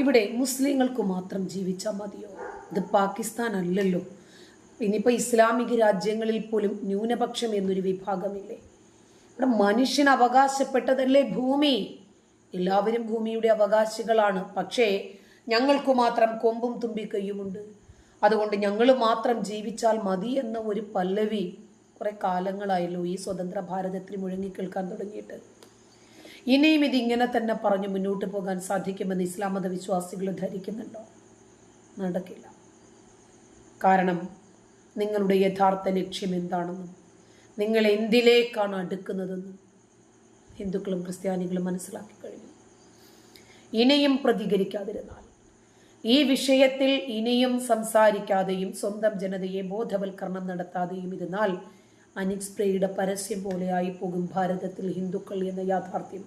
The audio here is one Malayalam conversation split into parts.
ഇവിടെ മുസ്ലിങ്ങൾക്ക് മാത്രം ജീവിച്ചാൽ മതിയോ? ഇത് പാകിസ്ഥാൻ അല്ലല്ലോ. ഇനിയിപ്പോൾ ഇസ്ലാമിക രാജ്യങ്ങളിൽ പോലും ന്യൂനപക്ഷം എന്നൊരു വിഭാഗമില്ലേ? ഇവിടെ മനുഷ്യന് അവകാശപ്പെട്ടതല്ലേ ഭൂമി? എല്ലാവരും ഭൂമിയുടെ അവകാശികളാണ്. പക്ഷേ ഞങ്ങൾക്ക് മാത്രം കൊമ്പും തുമ്പി തുമ്പിക്കൈയുമുണ്ട് അതുകൊണ്ട് ഞങ്ങൾ മാത്രം ജീവിച്ചാൽ മതി എന്ന ഒരു പല്ലവി കുറെ കാലങ്ങളായല്ലോ ഈ സ്വതന്ത്ര ഭാരതത്തിൽ മുഴങ്ങിക്കേൾക്കാൻ തുടങ്ങിയിട്ട്. ഇനിയും ഇതിങ്ങനെ തന്നെ പറഞ്ഞ് മുന്നോട്ട് പോകാൻ സാധിക്കുമെന്ന് ഇസ്ലാം മത വിശ്വാസികൾ ധരിക്കുന്നുണ്ടോ? നടക്കില്ല. കാരണം നിങ്ങളുടെ യഥാർത്ഥ ലക്ഷ്യം എന്താണെന്നും നിങ്ങൾ എന്തിലേക്കാണ് അടുക്കുന്നതെന്നും ഹിന്ദുക്കളും ക്രിസ്ത്യാനികളും മനസ്സിലാക്കി കഴിഞ്ഞു. ഇനിയും പ്രതികരിക്കാതിരുന്നാൽ ഈ വിഷയത്തിൽ ഇനിയും സംസാരിക്കാതെയും സ്വന്തം ജനതയെ ബോധവൽക്കരണം നടത്താതെയും ഇരുന്നാൽ അനിക്സ്പ്രേയുടെ പരസ്യം പോലെയായി പോകും ഭാരതത്തിൽ ഹിന്ദുക്കൾ എന്ന യാഥാർത്ഥ്യം.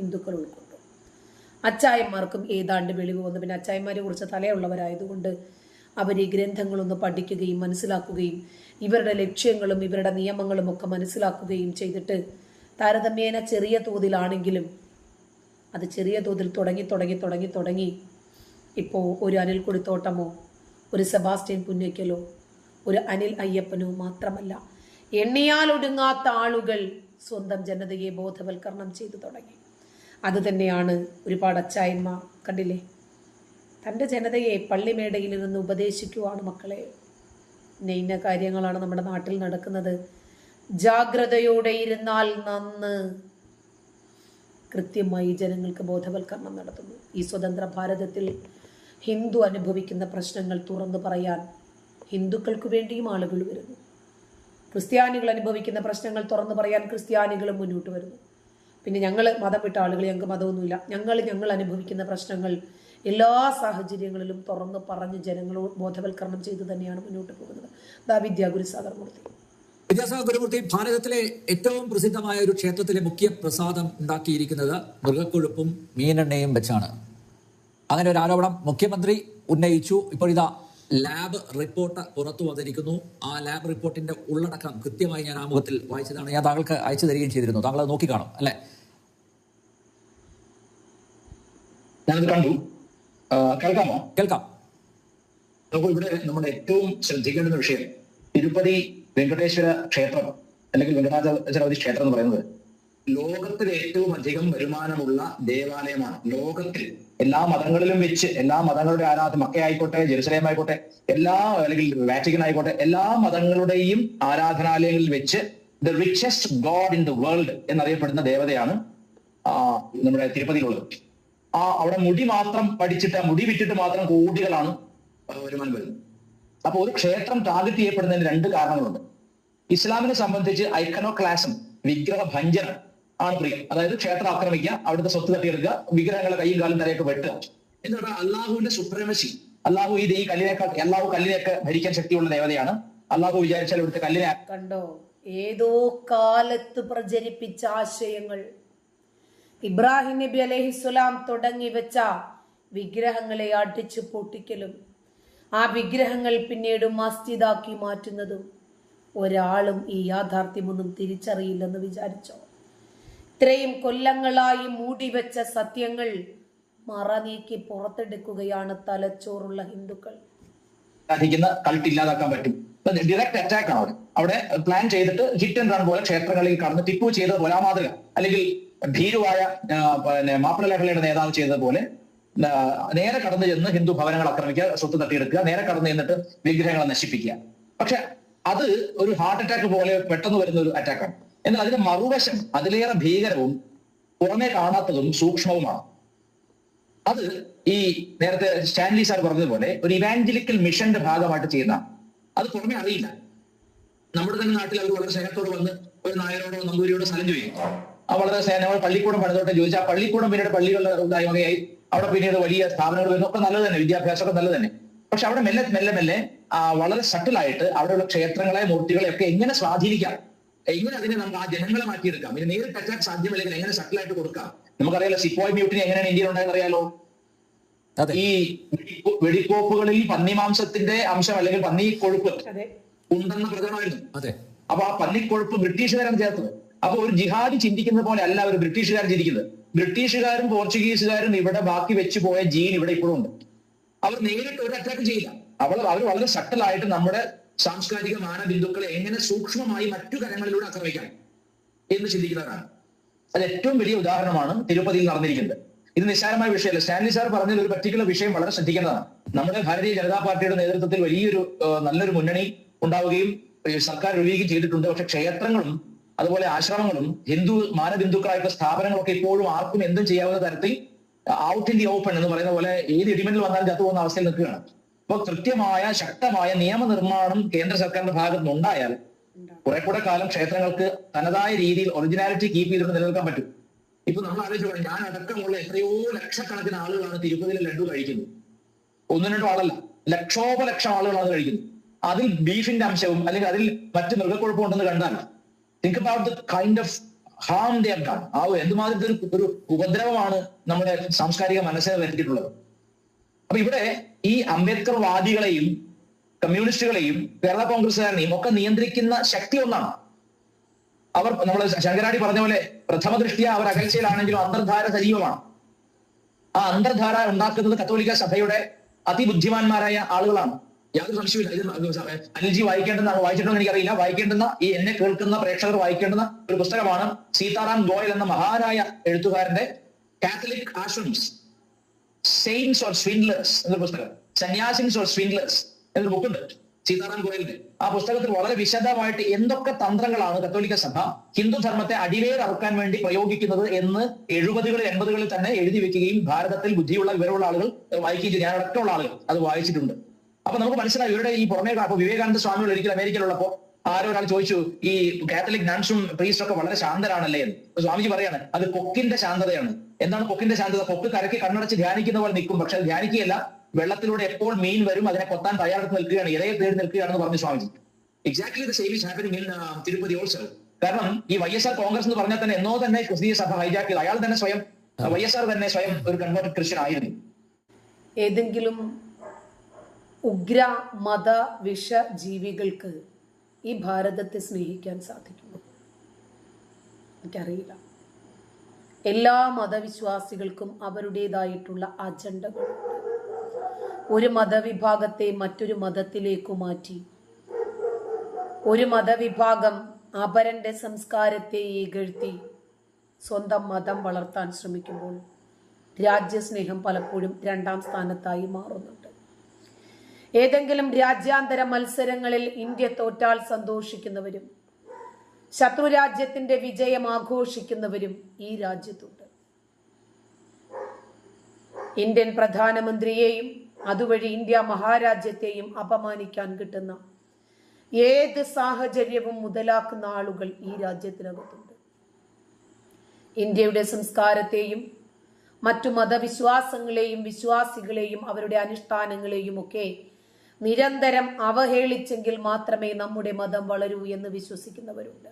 ഹിന്ദുക്കൾ ഉൾക്കൊണ്ടു. അച്ചായന്മാർക്കും ഏതാണ്ട് വെളിവ് വന്നു. പിന്നെ അച്ചായന്മാരെ കുറിച്ച് തലയുള്ളവരായതുകൊണ്ട് അവർ ഈ ഗ്രന്ഥങ്ങളൊന്ന് പഠിക്കുകയും മനസ്സിലാക്കുകയും ഇവരുടെ ലക്ഷ്യങ്ങളും ഇവരുടെ നിയമങ്ങളും ഒക്കെ മനസ്സിലാക്കുകയും ചെയ്തിട്ട് താരതമ്യേന ചെറിയ തോതിലാണെങ്കിലും അത് ചെറിയ തോതിൽ തുടങ്ങി തുടങ്ങി തുടങ്ങി തുടങ്ങി ഇപ്പോൾ ഒരു അനിൽ കുടിത്തോട്ടമോ ഒരു സെബാസ്റ്റ്യൻ പുന്നയ്ക്കലോ ഒരു അനിൽ അയ്യപ്പനോ മാത്രമല്ല എണ്ണിയാൽ ഒടുങ്ങാത്ത ആളുകൾ സ്വന്തം ജനതയെ ബോധവൽക്കരണം ചെയ്തു തുടങ്ങി. അത് തന്നെയാണ് ഒരുപാട് അച്ചായന്മാർ കണ്ടില്ലേ? തന്റെ ജനതയെ പള്ളിമേടയിൽ നിന്ന് ഉപദേശിക്കുവാണ് മക്കളെ. ഇന്ന ഇന്ന കാര്യങ്ങളാണ് നമ്മുടെ നാട്ടിൽ നടക്കുന്നത്. ജാഗ്രതയോടെ ഇരുന്നാൽ നന്ന്. കൃത്യമായി ജനങ്ങൾക്ക് ബോധവൽക്കരണം നടത്തുന്നു. ഈ സ്വതന്ത്ര ഭാരതത്തിൽ ഹിന്ദു അനുഭവിക്കുന്ന പ്രശ്നങ്ങൾ തുറന്നു പറയാൻ ഹിന്ദുക്കൾക്ക് വേണ്ടിയും ആളുകൾ വരുന്നു. ക്രിസ്ത്യാനികൾ അനുഭവിക്കുന്ന പ്രശ്നങ്ങൾ തുറന്നു പറയാൻ ക്രിസ്ത്യാനികളും മുന്നോട്ട് വരുന്നു. പിന്നെ ഞങ്ങൾ മതം വിട്ട ആളുകൾ ഞങ്ങൾക്ക് മതമൊന്നുമില്ല. ഞങ്ങൾ ഞങ്ങൾ അനുഭവിക്കുന്ന പ്രശ്നങ്ങൾ എല്ലാ സാഹചര്യങ്ങളിലും തുറന്ന് പറഞ്ഞ് ജനങ്ങളോട് ബോധവൽക്കരണം ചെയ്ത് തന്നെയാണ് മുന്നോട്ട് പോകുന്നത്. ദാ വിദ്യാഗുരു സാഗർമൂർത്തി വിദ്യാസാഗർ ഗുരുമൂർത്തി ഭാരതത്തിലെ ഏറ്റവും പ്രസിദ്ധമായ ഒരു ക്ഷേത്രത്തിലെ മുഖ്യ പ്രസാദം ഉണ്ടാക്കിയിരിക്കുന്നത് മൃഗക്കൊഴുപ്പും മീനെണ്ണയും വെച്ചാണ്. അങ്ങനെ ഒരു ആരോപണം മുഖ്യമന്ത്രി ഉന്നയിച്ചു. ഇപ്പോഴിതാ ലാബ് റിപ്പോർട്ട് പുറത്തു വന്നിരിക്കുന്നു. ആ ലാബ് റിപ്പോർട്ടിന്റെ ഉള്ളടക്കം കൃത്യമായി ഞാൻ ആമുഖത്തിൽ വായിച്ചതാണ്. ഞാൻ താങ്കൾക്ക് അയച്ചു തരികയും ചെയ്തിരുന്നു. താങ്കൾ അത് നോക്കിക്കാണും അല്ലെ? കേൾക്കാമോ? കേൾക്കാം. നോക്കൂ ഇവിടെ നമ്മുടെ ഏറ്റവും ശ്രദ്ധിക്കേണ്ട വിഷയം തിരുപ്പതി വെങ്കടേശ്വര ക്ഷേത്രം അല്ലെങ്കിൽ വെങ്കടാചലപതി ക്ഷേത്രം എന്ന് പറയുന്നത്. ലോകത്തിൽ ഏറ്റവും അധികം വരുമാനമുള്ള ദേവാലയമാണ്. ലോകത്തിൽ എല്ലാ മതങ്ങളിലും വെച്ച് എല്ലാ മതങ്ങളുടെ ആരാധന മക്കയായിക്കോട്ടെ ജെറുസലേം ആയിക്കോട്ടെ എല്ലാ അല്ലെങ്കിൽ വാറ്റിക്കൻ ആയിക്കോട്ടെ എല്ലാ മതങ്ങളുടെയും ആരാധനാലയങ്ങളിൽ വെച്ച് the richest god in the world എന്നറിയപ്പെടുന്ന ദേവതയാണ് ആ, നമ്മുടെ തിരുപ്പതിയിലുള്ളത്. ആ അവിടെ മുടി മാത്രം പഠിച്ചിട്ട് മുടി വിറ്റിട്ട് മാത്രം കോടികളാണ് വരുമാനം വരുന്നത്. അപ്പൊ ഒരു ക്ഷേത്രം ടാർഗറ്റ് ചെയ്യപ്പെടുന്നതിന് രണ്ട് കാരണങ്ങളുണ്ട്. ഇസ്ലാമിനെ സംബന്ധിച്ച് ഐക്കനോ ക്ലാസം വിഗ്രഹ ഭഞ്ജനം ആണ് പ്രിയം അതായത് ക്ഷേത്രം ആക്രമിക്കുക അവിടുത്തെ സ്വത്ത് തട്ടിയെടുക്കുക വിഗ്രഹങ്ങളെ കൈയും കാലും തലയൊക്കെ വെട്ടുക. എന്നിട്ട് അള്ളാഹുവിന്റെ സുപ്രമസി അള്ളാഹു ഇത് ഈ കല്ലിനേക്കാൾ അള്ളാഹു കല്ലിനെയൊക്കെ ഭരിക്കാൻ ശക്തിയുള്ള ദേവതയാണ്. അള്ളാഹു വിചാരിച്ചാൽ ഇവിടുത്തെ കല്ലിനെ കണ്ടോ? ഏതോ കാലത്ത് പ്രചരിപ്പിച്ച ആശയങ്ങൾ. ഇബ്രാഹിം നബി അലഹിസ്വലാം തുടങ്ങി വെച്ച വിഗ്രഹങ്ങളെ അടിച്ചു പൊട്ടിക്കലും ആ വിഗ്രഹങ്ങൾ പിന്നീട് മസ്ജിദാക്കി മാറ്റുന്നതും ഒരാളും ഈ യാഥാർത്ഥ്യമൊന്നും തിരിച്ചറിയില്ലെന്ന് വിചാരിച്ചോ? ഇത്രയും കൊല്ലങ്ങളായി മൂടിവെച്ച സത്യങ്ങൾ മറ നീക്കി പുറത്തെടുക്കുകയാണ് തലച്ചോറുള്ള ഹിന്ദുക്കൾ. കൾട്ട് ഇല്ലാതാക്കാൻ പറ്റും. ഡയറക്റ്റ് അറ്റാക്ക് ആണ് അവിടെ പ്ലാൻ ചെയ്തിട്ട് ഹിറ്റ് ആൻഡ് റൺ പോലെ ക്ഷേത്രങ്ങളിൽ കടന്ന് ടിപ്പു ചെയ്ത പോലെ ആ മാതൃക. അല്ലെങ്കിൽ ഭീരുവായ പിന്നെ മാപ്പിള ലഹളയുടെ നേതാവ് ചെയ്തതുപോലെ പോലെ നേരെ കടന്നു ചെന്ന് ഹിന്ദു ഭവനങ്ങൾ ആക്രമിക്കുക സ്വത്ത് തട്ടിയെടുക്കുക നേരെ കടന്നു ചെന്നിട്ട് വിഗ്രഹങ്ങളെ നശിപ്പിക്കുക. പക്ഷെ അത് ഒരു ഹാർട്ട് അറ്റാക്ക് പോലെ പെട്ടെന്ന് വരുന്ന ഒരു അറ്റാക്കാണ് എന്നാൽ അതിന്റെ മറുവശം അതിലേറെ ഭീകരവും പുറമെ കാണാത്തതും സൂക്ഷ്മവുമാണ്. അത് ഈ നേരത്തെ സ്റ്റാൻലി സാർ പറഞ്ഞതുപോലെ ഒരു ഇവാഞ്ചലിക്കൽ മിഷന്റെ ഭാഗമായിട്ട് ചെയ്യുന്ന അത് പുറമെ അറിയില്ല. നമ്മുടെ തന്നെ നാട്ടിൽ അവർ വളരെ സ്നേഹത്തോട് വന്ന് ഒരു നായരോടോ നമ്പൂരിയോടോ സ്ഥലം ചോദിക്കും. ആ വളരെ സ്നേഹം നമ്മൾ പള്ളിക്കൂടം പണിതോട്ടെ ചോദിച്ചാൽ ആ പള്ളിക്കൂടം പിന്നീട് പള്ളികളുടെ ഉണ്ടായ അവിടെ പിന്നീട് വലിയ സ്ഥാപനങ്ങൾ വരുന്നു ഒക്കെ നല്ലത് തന്നെ വിദ്യാഭ്യാസമൊക്കെ നല്ലത് തന്നെ. പക്ഷെ അവിടെ മെല്ലെ മെല്ലെ മെല്ലെ വളരെ സട്ടിലായിട്ട് അവിടെയുള്ള ക്ഷേത്രങ്ങളെ മൂർത്തികളെ ഒക്കെ എങ്ങനെ സ്വാധീനിക്കാം? എങ്ങനെ അതിനെ നമുക്ക് ആ ജനങ്ങളെ മാറ്റിയെടുക്കാം? ഇത് നേരിട്ട് അറ്റാക്ക് സാധ്യമല്ലെങ്കിൽ എങ്ങനെ സട്ടിലായിട്ട് കൊടുക്കാം? നമുക്കറിയാലോ സിപ്പോയ് മ്യൂട്ടിനി എങ്ങനെയാണ് ഇന്ത്യയിൽ ഉണ്ടായെന്ന് അറിയാലോ അതെ. ഈ വെടിക്കോ- വെടിക്കോപ്പുകളിൽ പന്നിമാംസത്തിന്റെ അംശം അല്ലെങ്കിൽ പന്നി കൊഴുപ്പ് അതെ. ഉണ്ടെന്ന പ്രചരണമായിരുന്നു. അതെ. അപ്പൊ ആ പന്നിക്കൊഴുപ്പ് ബ്രിട്ടീഷുകാരാണ് ചേർത്തത്. അപ്പൊ ഒരു ജിഹാദി ചിന്തിക്കുന്ന പോലെ അല്ല ഒരു ബ്രിട്ടീഷുകാർ ചിന്തിക്കുന്നത്. ബ്രിട്ടീഷുകാരും പോർച്ചുഗീസുകാരും ഇവിടെ ബാക്കി വെച്ചു പോയ ജീൻ ഇവിടെ ഇപ്പോഴും ഉണ്ട്. അവർ നേരിട്ട് ഒരു അറ്റാക്ക് ചെയ്യില്ല. അവൾ അവർ വളരെ സട്ടലായിട്ട് നമ്മുടെ സാംസ്കാരിക മാനബിന്ദുക്കളെ എങ്ങനെ സൂക്ഷ്മമായി മറ്റു കരങ്ങളിലൂടെ ആക്രമിക്കാം എന്ന് ചിന്തിക്കുന്നവരാണ്. അത് ഏറ്റവും വലിയ ഉദാഹരണമാണ് തിരുപ്പതിയിൽ നടന്നിരിക്കുന്നത്. ഇത് നിസ്സാരമായ വിഷയമല്ല. സ്റ്റാൻലി സാർ പറഞ്ഞ ഒരു പർട്ടിക്കുലർ വിഷയം വളരെ ശ്രദ്ധിക്കേണ്ടതാണ്. നമ്മുടെ ഭാരതീയ ജനതാ പാർട്ടിയുടെ നേതൃത്വത്തിൽ വലിയൊരു നല്ലൊരു മുന്നണി ഉണ്ടാവുകയും സർക്കാർ രൂപീകരിക്കുകയും ചെയ്തിട്ടുണ്ട്. പക്ഷെ ക്ഷേത്രങ്ങളും അതുപോലെ ആശ്രമങ്ങളും ഹിന്ദു മാനബിന്ദുക്കളായിട്ടുള്ള സ്ഥാപനങ്ങളൊക്കെ ഇപ്പോഴും ആർക്കും എന്തും ചെയ്യാവുന്ന തരത്തിൽ ഔട്ട് ഇൻ ദി ഓപ്പൺ എന്ന് പറയുന്ന പോലെ ഏത് ഇടിമിന്നൽ വന്നാലും ചത്തു പോകുന്ന അവസ്ഥയിൽ നിൽക്കുകയാണ്. അപ്പോൾ കൃത്യമായ ശക്തമായ നിയമനിർമ്മാണം കേന്ദ്ര സർക്കാരിന്റെ ഭാഗത്ത് നിന്നുണ്ടായാൽ കുറെ കൂടെ കാലം ക്ഷേത്രങ്ങൾക്ക് തനതായ രീതിയിൽ ഒറിജിനാലിറ്റി കീപ്പ് ചെയ്തിട്ട് നിലനിൽക്കാൻ പറ്റും. ഇപ്പൊ നമ്മൾ ആലോചിച്ചു ഞാൻ അടക്കമുള്ള എത്രയോ ലക്ഷക്കണക്കിന് ആളുകളാണ് തിരുപ്പതിയിലെ ലഡു കഴിക്കുന്നത്. ഒന്നും രണ്ടും ആളല്ല ലക്ഷോപലക്ഷം ആളുകളാണ് കഴിക്കുന്നത്. അതിൽ ബീഫിന്റെ അംശവും അല്ലെങ്കിൽ അതിൽ മറ്റ് മൃഗക്കുഴപ്പം ഉണ്ടെന്ന് കണ്ടാൽ think about the kind of harm they done ആ എന്തുമാതിരി ഒരു ഒരു ഉപദ്രവമാണ് നമ്മുടെ സാംസ്കാരിക മനസ്സിനെ വരുത്തിയിട്ടുള്ളത്. അപ്പൊ ഇവിടെ ഈ അംബേദ്കർ വാദികളെയും കമ്മ്യൂണിസ്റ്റുകളെയും കേരള കോൺഗ്രസ്സുകാരനെയും ഒക്കെ നിയന്ത്രിക്കുന്ന ശക്തി ഒന്നാണ്. അവർ നമ്മൾ ശങ്കരാടി പറഞ്ഞ പോലെ പ്രഥമ ദൃഷ്ടിയ അവർ അകൽച്ചയിലാണെങ്കിലും അന്തർധാര സജീവമാണ്. ആ അന്തർധാര ഉണ്ടാക്കുന്നത് കത്തോലിക്ക സഭയുടെ അതിബുദ്ധിമാന്മാരായ ആളുകളാണ്. യാതൊരു സംശയമില്ല ഇത് അനിൽജി വായിക്കേണ്ടെന്ന് വായിച്ചിട്ടുണ്ടോ എനിക്കറിയില്ല. വായിക്കേണ്ടുന്ന ഈ എന്നെ കേൾക്കുന്ന പ്രേക്ഷകർ വായിക്കേണ്ടുന്ന ഒരു പുസ്തകമാണ് സീതാറാം ഗോയൽ എന്ന മഹാനായ എഴുത്തുകാരന്റെ Catholic ashrams saints or swindlers എന്നൊരു പുസ്തകം. സന്യാസിൻസ് ഓർ സ്വിൻലേഴ്സ് എന്നൊരു ബുക്കുണ്ട് സീതാറാം ഗോയലിന്റെ ആ പുസ്തകത്തിൽ വളരെ വിശദമായിട്ട് എന്തൊക്കെ തന്ത്രങ്ങളാണ് കത്തോലിക്ക സഭ ഹിന്ദു ധർമ്മത്തെ അടിവേറക്കാൻ വേണ്ടി പ്രയോഗിക്കുന്നത് എന്ന് എഴുപതുകളിൽ എൺപതുകളിൽ തന്നെ എഴുതി വെക്കുകയും ഭാരതത്തിൽ ബുദ്ധിയുള്ള വിവരമുള്ള ആളുകൾ വായിക്കുകയും ചെയ്തു. ഞാനടക്കമുള്ള ആളുകൾ അത് വായിച്ചിട്ടുണ്ട്. അപ്പൊ നമുക്ക് മനസ്സിലായി ഇവരുടെ ഈ പുറമേ അപ്പൊ വിവേകാനന്ദ സ്വാമികൾ ഒരിക്കൽ അമേരിക്കയിലുള്ളപ്പോ ആരോ ഒരാൾ ചോദിച്ചു ഈ കാത്തലിക് നൺസും പ്രീസ്റ്റും ഒക്കെ വളരെ ശാന്തരാണല്ലേ? എന്ന്. സ്വാമിജി പറയാണ് അത് കൊക്കിന്റെ ശാന്തതയാണ്. എന്താണ് കൊക്കിന്റെ ശാന്തത? കൊക്ക് കരക്കി കണ്ണടച്ച് ധ്യാനിക്കുന്ന പോലെ നിൽക്കും. പക്ഷെ അത് ധ്യാനിക്കുകയല്ല വെള്ളത്തിലൂടെ എപ്പോൾ മീൻ വരും അതിനെ കൊത്താൻ തയ്യാറെടുത്ത് നിൽക്കുകയാണ്. ഇരയെ തേടി നിൽക്കുകയാണെന്ന് പറഞ്ഞു Swamiji. Exactly the same is happening in Tirupati also കാരണം ഈ വൈ എസ് ആർ കോൺഗ്രസ് എന്ന് പറഞ്ഞാൽ തന്നെ എന്നോ തന്നെ ക്രിസ്തീയ സഭ ഹൈജാക്കിയത് അയാൾ തന്നെ സ്വയം വൈ എസ് ആർ തന്നെ സ്വയം ഒരു കൺവേർട്ടഡ് ക്രിസ്ത്യൻ ആയിരുന്നു. ഏതെങ്കിലും ഉഗ്ര മത വിഷ ജീവികൾക്ക് ഈ ഭാരതത്തെ സ്നേഹിക്കാൻ സാധിക്കുമോ എനിക്കറിയില്ല. എല്ലാ മതവിശ്വാസികൾക്കും അവരുടേതായിട്ടുള്ള അജണ്ടകൾ ഒരു മതവിഭാഗത്തെ മറ്റൊരു മതത്തിലേക്ക് മാറ്റി ഒരു മതവിഭാഗം അപരന്റെ സംസ്കാരത്തെ ഇകഴ്ത്തി സ്വന്തം മതം വളർത്താൻ ശ്രമിക്കുമ്പോൾ രാജ്യസ്നേഹം പലപ്പോഴും രണ്ടാം സ്ഥാനത്തായി മാറുന്നുണ്ട്. ഏതെങ്കിലും രാജ്യാന്തര മത്സരങ്ങളിൽ ഇന്ത്യ തോറ്റാൽ സന്തോഷിക്കുന്നവരും ശത്രു രാജ്യത്തിന്റെ വിജയം ആഘോഷിക്കുന്നവരും ഈ രാജ്യത്തുണ്ട്. ഇന്ത്യൻ പ്രധാനമന്ത്രിയെയും അതുവഴി ഇന്ത്യ മഹാരാജ്യത്തെയും അപമാനിക്കാൻ കിട്ടുന്ന ഏത് സാഹചര്യവും മുതലാക്കുന്ന ആളുകൾ ഈ രാജ്യത്തിനകത്തുണ്ട്. ഇന്ത്യയുടെ സംസ്കാരത്തെയും മറ്റു മതവിശ്വാസങ്ങളെയും വിശ്വാസികളെയും അവരുടെ അനുഷ്ഠാനങ്ങളെയും ഒക്കെ നിരന്തരം അവഹേളിച്ചെങ്കിൽ മാത്രമേ നമ്മുടെ മതം വളരൂ എന്ന് വിശ്വസിക്കുന്നവരുണ്ട്.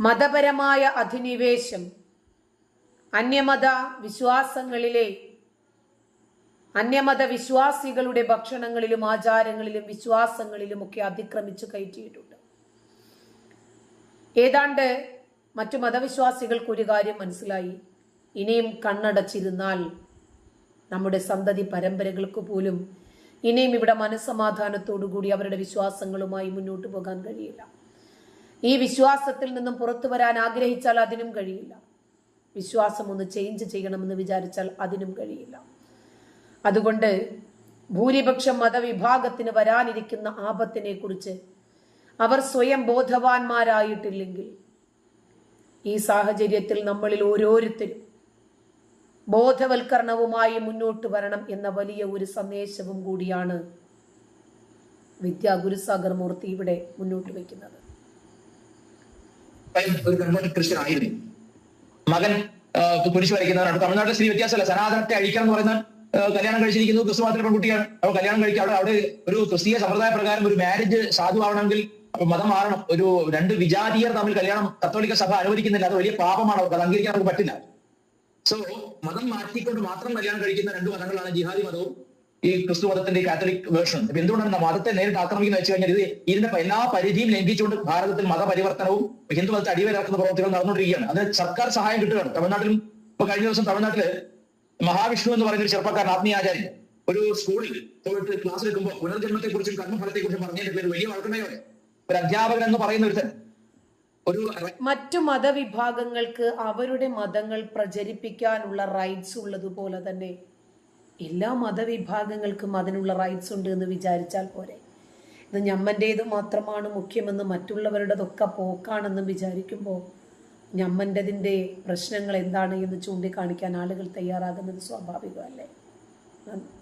മതപരമായ അധിനിവേശം അന്യമത വിശ്വാസങ്ങളിലെ അന്യമത വിശ്വാസികളുടെ ഭക്ഷണങ്ങളിലും ആചാരങ്ങളിലും വിശ്വാസങ്ങളിലും ഒക്കെ അതിക്രമിച്ച് കയറ്റിയിട്ടുണ്ട്. ഏതാണ്ട് മറ്റു മതവിശ്വാസികൾക്ക് ഒരു കാര്യം മനസ്സിലായി. ഇനിയും കണ്ണടച്ചിരുന്നാൽ നമ്മുടെ സന്തതി പരമ്പരകൾക്ക് പോലും ഇനിയും ഇവിടെ മനസ്സമാധാനത്തോടുകൂടി അവരുടെ വിശ്വാസങ്ങളുമായി മുന്നോട്ട് പോകാൻ കഴിയില്ല. ഈ വിശ്വാസത്തിൽ നിന്നും പുറത്തു വരാൻ ആഗ്രഹിച്ചാൽ അതിനും കഴിയില്ല. വിശ്വാസം ഒന്ന് ചേഞ്ച് ചെയ്യണമെന്ന് വിചാരിച്ചാൽ അതിനും കഴിയില്ല. അതുകൊണ്ട് ഭൂരിപക്ഷം മതവിഭാഗത്തിന് വരാനിരിക്കുന്ന ആപത്തിനെ കുറിച്ച് അവർ സ്വയം ബോധവാന്മാരായിട്ടില്ലെങ്കിൽ ഈ സാഹചര്യത്തിൽ നമ്മളിൽ ഓരോരുത്തരും ബോധവൽക്കരണവുമായി മുന്നോട്ട് വരണം എന്ന വലിയ ഒരു സന്ദേശവും കൂടിയാണ് വിദ്യാ ഗുരുസാഗർ മൂർത്തി ഇവിടെ മുന്നോട്ട് വയ്ക്കുന്നത്. മകൻ കുരിശ് വരയ്ക്കുന്നവരാണ് തമിഴ്നാട്ടിലെ സ്ത്രീ വ്യത്യാസമല്ല. സനാതനത്തെ അഴിക്കണം എന്ന് പറയുന്ന കല്യാണം കഴിച്ചിരിക്കുന്നത് ക്രിസ്തു മാത്രം പെൺകുട്ടിയാണ്. അപ്പോൾ കല്യാണം കഴിക്കുക അവിടെ അവിടെ ഒരു ക്രിസ്തീയ സമ്പ്രദായ പ്രകാരം ഒരു മാരേജ് സാധുവാണെങ്കിൽ അപ്പൊ മതം മാറണം. ഒരു രണ്ട് വിജാതീയർ തമ്മിൽ കല്യാണം കത്തോലിക്ക സഭ അനുവദിക്കുന്നില്ല. അത് വലിയ പാപമാണ്. അവർക്ക് അത് അംഗീകരിക്കാൻ നമുക്ക് പറ്റില്ല. സോ മതം മാറ്റിക്കൊണ്ട് മാത്രം കല്യാണം കഴിക്കുന്ന രണ്ട് മതങ്ങളാണ് ജിഹാദി മതവും ഈ ക്രിസ്തു മതത്തിന്റെ കാത്തലിക് വേർഷൻ. എന്തുകൊണ്ടാണ് മതത്തെ നേരിട്ട് ആക്രമിക്കുന്ന വെച്ച് കഴിഞ്ഞാൽ ഇത് ഇതിന്റെ എല്ലാ പരിധിയും ലംഘിച്ചുകൊണ്ട് ഭാരതത്തിൽ മതപരിവർത്തനവും ഹിന്ദു മതത്തെ അടിവരാക്കുന്ന പ്രവർത്തികൾ നടന്നുകൊണ്ടിരിക്കുകയാണ്. അതിന് സർക്കാർ സഹായം കിട്ടുകയാണ്. തമിഴ്നാട്ടിലും ഇപ്പൊ കഴിഞ്ഞ ദിവസം തമിഴ്നാട്ടിൽ മഹാവിഷ്ണു എന്ന് പറയുന്ന ഒരു ചെറുപ്പക്കാരൻ ആത്മീയാചാര്യൻ ഒരു സ്കൂളിൽ പോയിട്ട് ക്ലാസ് എടുക്കുമ്പോൾ പുനർജന്മത്തെ കുറിച്ചും കർമ്മഫലത്തെ കുറിച്ചും പറഞ്ഞതിന്റെ പേര് വലിയ വളർത്തുന്നവരെ ഒരു അധ്യാപകൻ എന്ന് പറയുന്ന ഒരുത്തൻ ഒരു മറ്റു മതവിഭാഗങ്ങൾക്ക് അവരുടെ മതങ്ങൾ പ്രചരിപ്പിക്കാനുള്ള റൈറ്റ്സ് ഉള്ളതുപോലെ തന്നെ എല്ലാ മതവിഭാഗങ്ങൾക്കും അതിനുള്ള റൈറ്റ്സ് ഉണ്ട് എന്ന് വിചാരിച്ചാൽ പോരെ. ഇത് ഞമ്മന്റേത് മാത്രമാണ് മുഖ്യമെന്ന് മറ്റുള്ളവരുടേതൊക്കെ പോക്കാണെന്നും വിചാരിക്കുമ്പോൾ ഞമ്മന്റെതിന്റെ പ്രശ്നങ്ങൾ എന്താണ് എന്ന് ചൂണ്ടിക്കാണിക്കാൻ ആളുകൾ തയ്യാറാകുന്നത് സ്വാഭാവികമല്ലേ? നന്ദി.